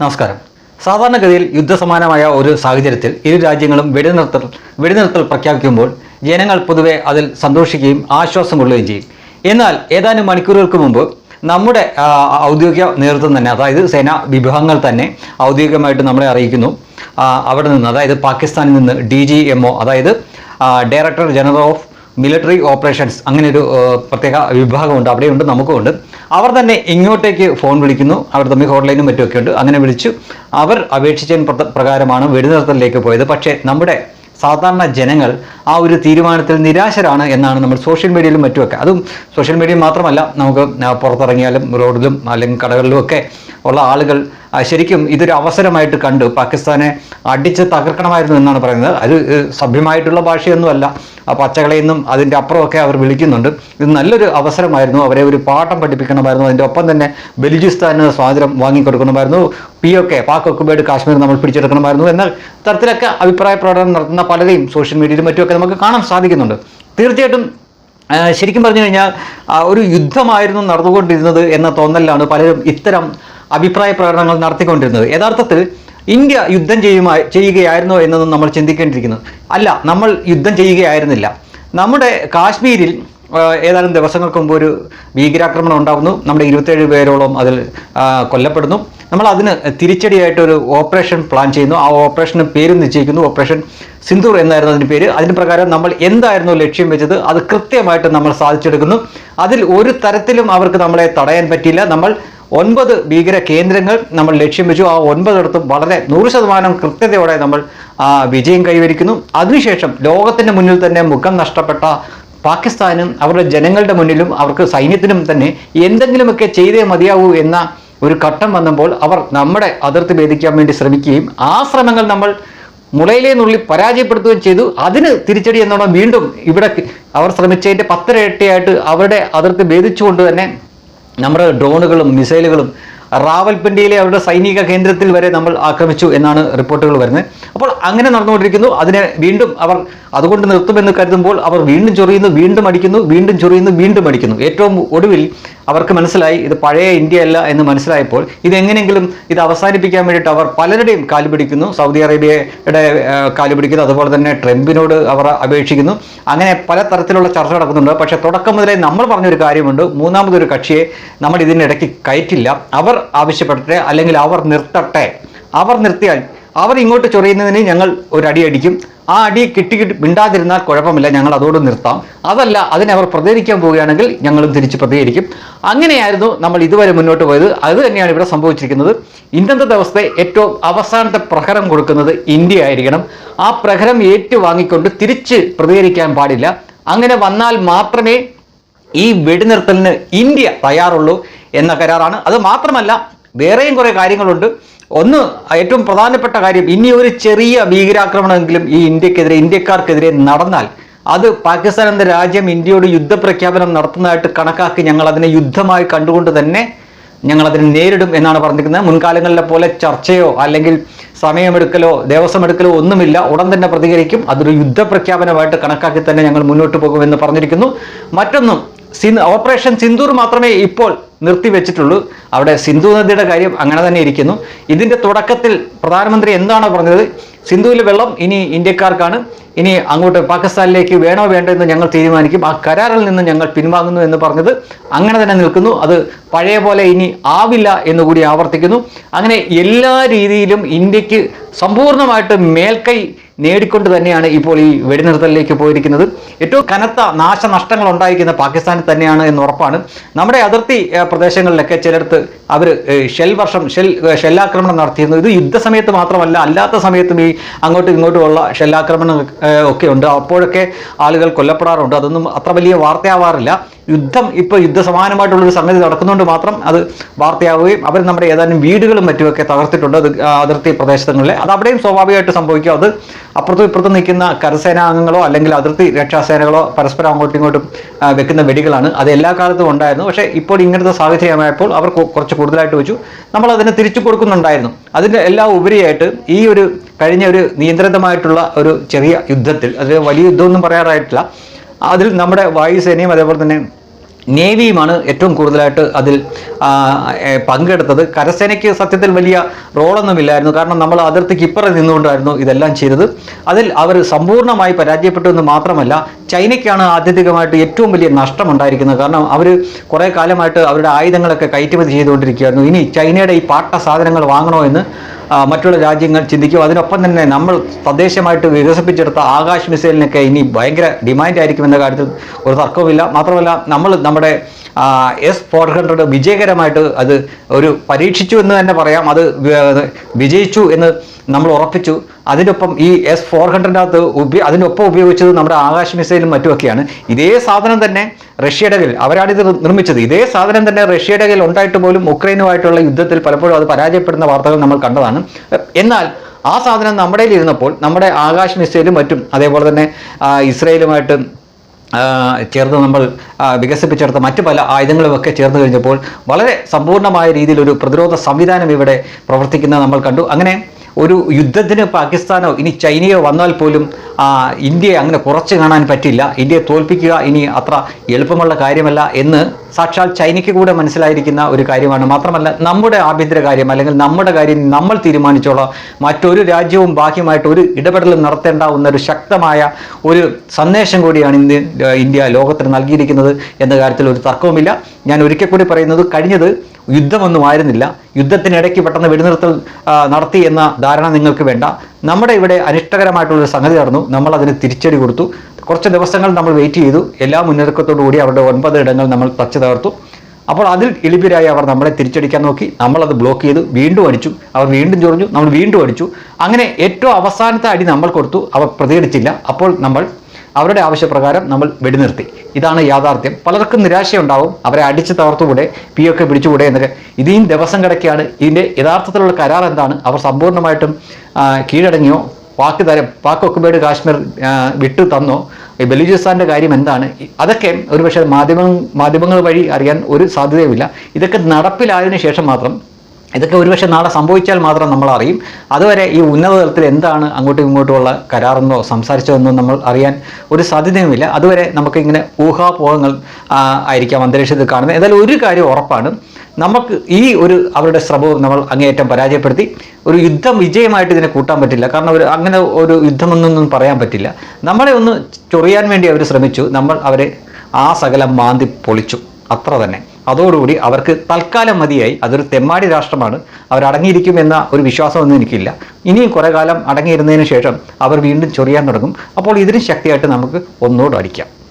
നമസ്കാരം. സാധാരണഗതിയിൽ യുദ്ധസമാനമായ ഒരു സാഹചര്യത്തിൽ ഇരു രാജ്യങ്ങളും വെടിനിർത്തൽ വെടിനിർത്തൽ പ്രഖ്യാപിക്കുമ്പോൾ ജനങ്ങൾ പൊതുവെ അതിൽ സന്തോഷിക്കുകയും ആശ്വാസം കൊള്ളുകയും ചെയ്യും. എന്നാൽ ഏതാനും മണിക്കൂറുകൾക്ക് മുമ്പ് നമ്മുടെ ഔദ്യോഗിക നേതൃത്വം തന്നെ അതായത് സേനാ വിഭാഗങ്ങൾ തന്നെ ഔദ്യോഗികമായിട്ട് നമ്മളെ അറിയിക്കുന്നു. അവിടെ നിന്ന് അതായത് പാകിസ്ഥാനിൽ നിന്ന് ഡി ജി എം ഒ അതായത് director general of military operations അങ്ങനെ ഒരു പ്രത്യേക വിഭാഗമുണ്ട് അവിടെയുണ്ട് നമുക്കുമുണ്ട്. അവർ തന്നെ ഇങ്ങോട്ടേക്ക് ഫോൺ വിളിക്കുന്നു. അവർ തമ്മിൽ ഹോട്ട്ലൈനും മറ്റുമൊക്കെ ഉണ്ട്. അങ്ങനെ വിളിച്ചു. അവർ അപേക്ഷിച്ചതിന് പ്ര- പ്രകാരമാണ് വെടിനിർത്തലിലേക്ക് പോയത്. പക്ഷേ നമ്മുടെ സാധാരണ ജനങ്ങൾ ആ ഒരു തീരുമാനത്തിൽ നിരാശരാണ് എന്നാണ് നമ്മൾ സോഷ്യൽ മീഡിയയിലും മറ്റുമൊക്കെ. അതും സോഷ്യൽ മീഡിയ മാത്രമല്ല നമുക്ക് പുറത്തിറങ്ങിയാലും റോഡിലും അല്ലെങ്കിൽ കടകളിലും ഒക്കെ ഉള്ള ആളുകൾ ശരിക്കും ഇതൊരു അവസരമായിട്ട് കണ്ടു. പാകിസ്ഥാനെ അടിച്ച് തകർക്കണമായിരുന്നു എന്നാണ് പറയുന്നത്. അത് സഭ്യമായിട്ടുള്ള ഭാഷയൊന്നുമല്ല. ആ പച്ചകളെയൊന്നും അതിന്റെ അപ്പുറമൊക്കെ അവർ വിളിക്കുന്നുണ്ട്. ഇത് നല്ലൊരു അവസരമായിരുന്നു. അവരെ ഒരു പാഠം പഠിപ്പിക്കണമായിരുന്നു. അതിന്റെ ഒപ്പം തന്നെ ബലൂചിസ്ഥാന് സ്വാതന്ത്ര്യം വാങ്ങിക്കൊടുക്കണമായിരുന്നു. പി ഒക്കെ പാക് ഒക്കുബേഡ് കാശ്മീർ നമ്മൾ പിടിച്ചെടുക്കണമായിരുന്നു. എന്ന തരത്തിലൊക്കെ അഭിപ്രായ പ്രകടനം നടത്തുന്ന പലരെയും സോഷ്യൽ മീഡിയയിലും മറ്റുമൊക്കെ നമുക്ക് കാണാൻ സാധിക്കുന്നുണ്ട്. തീർച്ചയായിട്ടും ശരിക്കും പറഞ്ഞു കഴിഞ്ഞാൽ ഒരു യുദ്ധമായിരുന്നു നടന്നുകൊണ്ടിരുന്നത് എന്ന തോന്നലിലാണ് പലരും ഇത്തരം അഭിപ്രായ പ്രകടനങ്ങൾ നടത്തിക്കൊണ്ടിരുന്നത്. യഥാർത്ഥത്തിൽ ഇന്ത്യ യുദ്ധം ചെയ്യുമായി ചെയ്യുകയായിരുന്നോ എന്നൊന്നും നമ്മൾ ചിന്തിക്കേണ്ടിയിരിക്കുന്നു. അല്ല നമ്മൾ യുദ്ധം ചെയ്യുകയായിരുന്നില്ല. നമ്മുടെ കാശ്മീരിൽ ഏതാനും ദിവസങ്ങൾക്ക് മുമ്പ് ഒരു ഭീകരാക്രമണം ഉണ്ടാകുന്നു. നമ്മുടെ ഇരുപത്തേഴ് പേരോളം അതിൽ കൊല്ലപ്പെടുന്നു. നമ്മൾ അതിന് തിരിച്ചടിയായിട്ടൊരു ഓപ്പറേഷൻ പ്ലാൻ ചെയ്യുന്നു. ആ ഓപ്പറേഷന് പേരും നിശ്ചയിക്കുന്നു. ഓപ്പറേഷൻ സിന്ദൂർ എന്നായിരുന്നു അതിന്റെ പേര്. അതിന് പ്രകാരം നമ്മൾ എന്തായിരുന്നു ലക്ഷ്യം വെച്ചത് അത് കൃത്യമായിട്ട് നമ്മൾ സാധിച്ചെടുക്കുന്നു. അതിൽ ഒരു തരത്തിലും അവർക്ക് നമ്മളെ തടയാൻ പറ്റിയില്ല. നമ്മൾ ഒൻപത് ഭീകര കേന്ദ്രങ്ങൾ നമ്മൾ ലക്ഷ്യം വെച്ചു. ആ ഒൻപതിടത്തും വളരെ നൂറ് ശതമാനം കൃത്യതയോടെ നമ്മൾ വിജയം കൈവരിക്കുന്നു. അതിനുശേഷം ലോകത്തിന്റെ മുന്നിൽ തന്നെ മുഖം നഷ്ടപ്പെട്ട പാകിസ്ഥാനും അവരുടെ ജനങ്ങളുടെ മുന്നിലും അവർക്ക് സൈന്യത്തിനും തന്നെ എന്തെങ്കിലുമൊക്കെ ചെയ്തേ മതിയാവൂ എന്ന ഒരു ഘട്ടം വന്നപ്പോൾ അവർ നമ്മുടെ അതിർത്തി ഭേദിക്കാൻ വേണ്ടി ശ്രമിക്കുകയും ആ ശ്രമങ്ങൾ നമ്മൾ മുളയിലെ നുള്ളി പരാജയപ്പെടുത്തുകയും ചെയ്തു. അതിന് തിരിച്ചടി എന്നോണം വീണ്ടും ഇവിടെ അവർ ശ്രമിച്ചതിന്റെ പത്തരട്ടിയായിട്ട് അവരുടെ അതിർത്തി ഭേദിച്ചുകൊണ്ട് തന്നെ നമ്മുടെ ഡ്രോണുകളും മിസൈലുകളും റാവൽപിണ്ടിയിലെ അവരുടെ സൈനിക കേന്ദ്രത്തിൽ വരെ നമ്മൾ ആക്രമിച്ചു എന്നാണ് റിപ്പോർട്ടുകൾ വരുന്നത്. അപ്പോൾ അങ്ങനെ നടന്നുകൊണ്ടിരിക്കുന്നു. അതിനെ വീണ്ടും അവർ അതുകൊണ്ട് നിർത്തുമെന്ന് കരുതുമ്പോൾ അവർ വീണ്ടും ചൊറിയുന്നു വീണ്ടും അടിക്കുന്നു വീണ്ടും ചൊറിയുന്നു വീണ്ടും അടിക്കുന്നു. ഏറ്റവും ഒടുവിൽ അവർക്ക് മനസ്സിലായി ഇത് പഴയ ഇന്ത്യ അല്ല എന്ന് മനസ്സിലായപ്പോൾ ഇതെങ്ങനെയെങ്കിലും ഇത് അവസാനിപ്പിക്കാൻ വേണ്ടിയിട്ട് അവർ പലരുടെയും കാൽ പിടിക്കുന്നു. സൗദി അറേബ്യയുടെ കാൽ പിടിക്കുന്നു. അതുപോലെ തന്നെ ട്രംപിനോട് അവർ അപേക്ഷിക്കുന്നു. അങ്ങനെ പല തരത്തിലുള്ള ചർച്ച നടക്കുന്നുണ്ട്. പക്ഷേ തുടക്കം മുതലേ നമ്മൾ പറഞ്ഞൊരു കാര്യമുണ്ട്. മൂന്നാമതൊരു കക്ഷിയെ നമ്മൾ ഇതിനിടയ്ക്ക് കയറ്റില്ല. അവർ ആവശ്യപ്പെടട്ടെ അല്ലെങ്കിൽ അവർ നിർത്തട്ടെ. അവർ നിർത്തിയാൽ അവർ ഇങ്ങോട്ട് ചൊറിയുന്നതിന് ഞങ്ങൾ ഒരു അടി അടിക്കും. ആ അടി കിട്ടി കിട്ടി മിണ്ടാതിരുന്നാൽ കുഴപ്പമില്ല ഞങ്ങൾ അതോട് നിർത്താം. അതല്ല അതിനെ അവർ പ്രതികരിക്കാൻ പോവുകയാണെങ്കിൽ ഞങ്ങളും തിരിച്ച് പ്രതികരിക്കും. അങ്ങനെയായിരുന്നു നമ്മൾ ഇതുവരെ മുന്നോട്ട് പോയത്. അത് തന്നെയാണ് ഇവിടെ സംഭവിച്ചിരിക്കുന്നത്. ഇന്നത്തെ ദിവസത്തെ ഏറ്റവും അവസാനത്തെ പ്രഹരം കൊടുക്കുന്നത് ഇന്ത്യ ആയിരിക്കണം. ആ പ്രഹരം ഏറ്റുവാങ്ങിക്കൊണ്ട് തിരിച്ച് പ്രതികരിക്കാൻ പാടില്ല. അങ്ങനെ വന്നാൽ മാത്രമേ ഈ വെടിനിർത്തലിന് ഇന്ത്യ തയ്യാറുള്ളൂ എന്ന കരാറാണ്. അത് മാത്രമല്ല വേറെയും കുറേ കാര്യങ്ങളുണ്ട്. ഒന്ന് ഏറ്റവും പ്രധാനപ്പെട്ട കാര്യം ഇനി ഒരു ചെറിയ ഭീകരാക്രമണമെങ്കിലും ഈ ഇന്ത്യക്കെതിരെ ഇന്ത്യക്കാർക്കെതിരെ നടന്നാൽ അത് പാകിസ്ഥാൻ എന്ന രാജ്യം ഇന്ത്യയോട് യുദ്ധപ്രഖ്യാപനം നടത്തുന്നതായിട്ട് കണക്കാക്കി ഞങ്ങൾ അതിനെ യുദ്ധമായി കണ്ടുകൊണ്ട് തന്നെ ഞങ്ങൾ അതിനെ നേരിടും എന്നാണ് പറഞ്ഞിരിക്കുന്നത്. മുൻകാലങ്ങളിലെ പോലെ ചർച്ചയോ അല്ലെങ്കിൽ സമയമെടുക്കലോ ദേവസ്വം എടുക്കലോ ഒന്നുമില്ല. ഉടൻ തന്നെ പ്രതികരിക്കും. അതൊരു യുദ്ധപ്രഖ്യാപനമായിട്ട് കണക്കാക്കി തന്നെ ഞങ്ങൾ മുന്നോട്ട് പോകുമെന്ന് പറഞ്ഞിരിക്കുന്നു. മറ്റൊന്നും ഓപ്പറേഷൻ സിന്ദൂർ മാത്രമേ ഇപ്പോൾ നിർത്തിവെച്ചിട്ടുള്ളൂ. അവിടെ സിന്ധു നദിയുടെ കാര്യം അങ്ങനെ തന്നെ ഇരിക്കുന്നു. ഇതിന്റെ തുടക്കത്തിൽ പ്രധാനമന്ത്രി എന്താണോ പറഞ്ഞത്? സിന്ധുവിലെ വെള്ളം ഇനി ഇന്ത്യക്കാർക്കാണ്. ഇനി അങ്ങോട്ട് പാകിസ്ഥാനിലേക്ക് വേണോ വേണ്ടോ എന്ന് ഞങ്ങൾ തീരുമാനിക്കും. ആ കരാറിൽ നിന്ന് ഞങ്ങൾ പിൻവാങ്ങുന്നു എന്ന് പറഞ്ഞത് അങ്ങനെ തന്നെ നിൽക്കുന്നു. അത് പഴയ പോലെ ഇനി ആവില്ല എന്നുകൂടി ആവർത്തിക്കുന്നു. അങ്ങനെ എല്ലാ രീതിയിലും ഇന്ത്യയ്ക്ക് സമ്പൂർണമായിട്ട് മേൽക്കൈ നേടിക്കൊണ്ട് തന്നെയാണ് ഇപ്പോൾ ഈ വെടിനിർത്തലിലേക്ക് പോയിരിക്കുന്നത്. ഏറ്റവും കനത്ത നാശനഷ്ടങ്ങൾ ഉണ്ടായിരിക്കുന്ന പാകിസ്ഥാനിൽ തന്നെയാണ് എന്ന് ഉറപ്പാണ്. നമ്മുടെ അതിർത്തി പ്രദേശങ്ങളിലൊക്കെ ചിലടത്ത് അവർ ഷെൽ വർഷം ഷെൽ ഷെല്ലാക്രമണം നടത്തിയിരുന്നു. ഇത് യുദ്ധസമയത്ത് മാത്രമല്ല അല്ലാത്ത സമയത്തും ഈ അങ്ങോട്ടും ഇങ്ങോട്ടുമുള്ള ഷെല്ലാക്രമണം ഒക്കെ ഉണ്ട്. അപ്പോഴൊക്കെ ആളുകൾ കൊല്ലപ്പെടാറുണ്ട്. അതൊന്നും അത്ര വലിയ വാർത്തയാവാറില്ല. യുദ്ധം ഇപ്പോൾ യുദ്ധസമാനമായിട്ടുള്ളൊരു സംഗതി നടക്കുന്നതുകൊണ്ട് മാത്രം അത് വാർത്തയാവുകയും അവർ നമ്മുടെ ഏതാനും വീടുകളും മറ്റുമൊക്കെ തകർത്തിട്ടുണ്ട്. അത് അതിർത്തി പ്രദേശങ്ങളിൽ അത് അവിടെയും സ്വാഭാവികമായിട്ട് സംഭവിക്കും. അത് അപ്പുറത്തും ഇപ്പുറത്തും നിൽക്കുന്ന കരസേനാംഗങ്ങളോ അല്ലെങ്കിൽ അതിർത്തി രക്ഷാസേനകളോ പരസ്പരം അങ്ങോട്ടും ഇങ്ങോട്ടും വെക്കുന്ന വെടികളാണ്. അത് എല്ലാ കാലത്തും ഉണ്ടായിരുന്നു. പക്ഷേ ഇപ്പോൾ ഇങ്ങനത്തെ സാഹചര്യമായപ്പോൾ അവർ കുറച്ച് കൂടുതലായിട്ട് വെച്ചു. നമ്മൾ അതിനെ തിരിച്ചു കൊടുക്കുന്നുണ്ടായിരുന്നു. അതിന്റെ എല്ലാ ഉപരിയായിട്ട് ഈ ഒരു കഴിഞ്ഞ ഒരു നിയന്ത്രിതമായിട്ടുള്ള ഒരു ചെറിയ യുദ്ധത്തിൽ അത് വലിയ യുദ്ധമൊന്നും പറയാറായിട്ടില്ല. അതിൽ നമ്മുടെ വായുസേനയും അതേപോലെ തന്നെ നേവിയുമാണ് ഏറ്റവും കൂടുതലായിട്ട് അതിൽ പങ്കെടുത്തത്. കരസേനയ്ക്ക് സത്യത്തിൽ വലിയ റോളൊന്നുമില്ലായിരുന്നു. കാരണം നമ്മൾ അതിർത്തിക്ക് ഇപ്പുറം നിന്നുകൊണ്ടായിരുന്നു ഇതെല്ലാം ചെയ്തത്. അതിൽ അവർ സമ്പൂർണമായി പരാജയപ്പെട്ടു എന്ന് മാത്രമല്ല ചൈനയ്ക്കാണ് ആത്യന്തികമായിട്ട് ഏറ്റവും വലിയ നഷ്ടമുണ്ടായിരിക്കുന്നത്. കാരണം അവർ കുറേ കാലമായിട്ട് അവരുടെ ആയുധങ്ങളൊക്കെ കയറ്റുമതി ചെയ്തുകൊണ്ടിരിക്കുകയായിരുന്നു. ഇനി ചൈനയുടെ ഈ പാട്ട സാധനങ്ങൾ വാങ്ങണോ എന്ന് മറ്റുള്ള രാജ്യങ്ങൾ ചിന്തിക്കും. അതിനൊപ്പം തന്നെ നമ്മൾ തദ്ദേശമായിട്ട് വികസിപ്പിച്ചെടുത്ത ആകാശ് മിസൈലിനൊക്കെ ഇനി ഭയങ്കര ഡിമാൻഡ് ആയിരിക്കുമെന്ന കാര്യത്തിൽ ഒരു തർക്കവുമില്ല. മാത്രമല്ല നമ്മൾ നമ്മുടെ എസ് ഫോർ ഹൺഡ്രഡ് വിജയകരമായിട്ട് അത് ഒരു പരീക്ഷിച്ചു എന്ന് തന്നെ പറയാം. അത് വിജയിച്ചു എന്ന് നമ്മൾ ഉറപ്പിച്ചു. അതിനൊപ്പം ഈ എസ് ഫോർ ഹൺഡ്രഡിനകത്ത് ഉപയോ അതിനൊപ്പം ഉപയോഗിച്ചത് നമ്മുടെ ആകാശ മിസൈലും മറ്റുമൊക്കെയാണ്. ഇതേ സാധനം തന്നെ റഷ്യയുടെ കയ്യിൽ അവരാണിത് നിർമ്മിച്ചത്. ഇതേ സാധനം തന്നെ റഷ്യയുടെ കയ്യിൽ ഉണ്ടായിട്ട് പോലും ഉക്രൈനുമായിട്ടുള്ള യുദ്ധത്തിൽ പലപ്പോഴും അത് പരാജയപ്പെടുന്ന വാർത്തകൾ നമ്മൾ കണ്ടതാണ്. എന്നാൽ ആ സാധനം നമ്മുടെ ഇരുന്നപ്പോൾ നമ്മുടെ ആകാശ മിസൈലും മറ്റും അതേപോലെ തന്നെ ഇസ്രയേലുമായിട്ടും ചേർന്ന് നമ്മൾ വികസിപ്പിച്ചെടുത്ത മറ്റ് പല ആയുധങ്ങളുമൊക്കെ ചേർന്ന് കഴിഞ്ഞപ്പോൾ വളരെ സമ്പൂർണമായ രീതിയിൽ ഒരു പ്രതിരോധ സംവിധാനം ഇവിടെ പ്രവർത്തിക്കുന്നത് നമ്മൾ കണ്ടു. അങ്ങനെ ഒരു യുദ്ധത്തിന് പാകിസ്ഥാനോ ഇനി ചൈനയോ വന്നാൽ പോലും ഇന്ത്യയെ അങ്ങനെ കുറച്ച് കാണാൻ പറ്റില്ല. ഇന്ത്യയെ തോൽപ്പിക്കുക ഇനി അത്ര എളുപ്പമുള്ള കാര്യമല്ല എന്ന് സാക്ഷാൽ ചൈനയ്ക്ക് കൂടെ മനസ്സിലായിരിക്കുന്ന ഒരു കാര്യമാണ്. മാത്രമല്ല നമ്മുടെ ആഭ്യന്തര കാര്യം അല്ലെങ്കിൽ നമ്മുടെ കാര്യം നമ്മൾ തീരുമാനിച്ചോളാം. മറ്റൊരു രാജ്യവും ബാഹ്യമായിട്ട് ഒരു ഇടപെടലും നടത്തേണ്ടാവുന്ന ഒരു ശക്തമായ ഒരു സന്ദേശം കൂടിയാണ് ഇന്ത്യ ഇന്ത്യ ലോകത്തിന് നൽകിയിരിക്കുന്നത് എന്ന കാര്യത്തിൽ ഒരു തർക്കവുമില്ല. ഞാൻ ഒരിക്കൽ കൂടി പറയുന്നത് കഴിഞ്ഞത് യുദ്ധമൊന്നും ആയിരുന്നില്ല. യുദ്ധത്തിനിടയ്ക്ക് പെട്ടെന്ന് വെടിനിർത്തൽ നടത്തി എന്ന ധാരണ നിങ്ങൾക്ക് വേണ്ട. നമ്മുടെ ഇവിടെ അനിഷ്ടകരമായിട്ടുള്ളൊരു സംഗതി നടന്നു. നമ്മൾ അതിന് തിരിച്ചടി കൊടുത്തു. കുറച്ച് ദിവസങ്ങൾ നമ്മൾ വെയിറ്റ് ചെയ്തു. എല്ലാ മുന്നൊരുക്കത്തോടു കൂടി അവരുടെ ഒൻപത് ഇടങ്ങൾ നമ്മൾ തച്ചു തകർത്തു. അപ്പോൾ അതിൽ എളിപ്പിരായി അവർ നമ്മളെ തിരിച്ചടിക്കാൻ നോക്കി. നമ്മളത് ബ്ലോക്ക് ചെയ്തു. വീണ്ടും അടിച്ചു. അവർ വീണ്ടും ചൊറിഞ്ഞു. നമ്മൾ വീണ്ടും അടിച്ചു. അങ്ങനെ ഏറ്റവും അവസാനത്തെ അടി നമ്മൾ കൊടുത്തു. അവർ പ്രതികരിച്ചില്ല. അപ്പോൾ നമ്മൾ അവരുടെ ആവശ്യപ്രകാരം നമ്മൾ വെടിനിർത്തി. ഇതാണ് യാഥാർത്ഥ്യം. പലർക്കും നിരാശയുണ്ടാവും. അവരെ അടിച്ച് തകർത്തുകൂടെ പി ഒക്കെ പിടിച്ചുകൂടെ എന്നൊക്കെ. ഇതീം ദിവസം കിടക്കുകയാണ് ഇതിന്റെ യഥാർത്ഥത്തിലുള്ള കരാർ എന്താണ്? അവർ സമ്പൂർണമായിട്ടും കീഴടങ്ങിയോ? വാക്ക് തരം പാക് കാശ്മീർ വിട്ടു തന്നോ? ഈ ബലൂചിസ്ഥാന്റെ കാര്യം എന്താണ്? അതൊക്കെ ഒരുപക്ഷെ മാധ്യമ മാധ്യമങ്ങൾ വഴി അറിയാൻ ഒരു സാധ്യതയുമില്ല. ഇതൊക്കെ നടപ്പിലായതിനു ശേഷം മാത്രം ഇതൊക്കെ ഒരുപക്ഷെ നാളെ സംഭവിച്ചാൽ മാത്രം നമ്മൾ അറിയും അതുവരെ ഈ ഉന്നത തലത്തിൽ എന്താണ് അങ്ങോട്ടും ഇങ്ങോട്ടുമുള്ള കരാറെന്നോ സംസാരിച്ചോ എന്നോ നമ്മൾ അറിയാൻ ഒരു സാധ്യതയുമില്ല. അതുവരെ നമുക്ക് ഇങ്ങനെ ഊഹാപോഹങ്ങൾ ആയിരിക്കാം അന്തരീക്ഷത്തിൽ കാണുന്നത്. എന്തായാലും ഒരു കാര്യം ഉറപ്പാണ്. നമുക്ക് ഈ ഒരു അവരുടെ ശ്രമവും നമ്മൾ അങ്ങേയറ്റം പരാജയപ്പെടുത്തി. ഒരു യുദ്ധം വിജയമായിട്ട് ഇതിനെ കൂട്ടാൻ പറ്റില്ല. കാരണം അവർ അങ്ങനെ ഒരു യുദ്ധമൊന്നും പറയാൻ പറ്റില്ല. നമ്മളെ ഒന്ന് ചൊറിയാൻ വേണ്ടി അവർ ശ്രമിച്ചു. നമ്മൾ അവരെ ആ സകലം മാന്തി പൊളിച്ചു. അത്ര തന്നെ. അതോടുകൂടി അവർക്ക് തൽക്കാലം മതിയായി. അതൊരു തെമ്മാടി രാഷ്ട്രമാണ്. എന്ന ഒരു വിശ്വാസമൊന്നും എനിക്കില്ല. ഇനിയും കുറേ കാലം അടങ്ങിയിരുന്നതിന് ശേഷം അവർ വീണ്ടും ചൊറിയാൻ തുടങ്ങും. അപ്പോൾ ഇതിന് ശക്തിയായിട്ട് നമുക്ക് ഒന്നുകൂടെ അടിക്കാം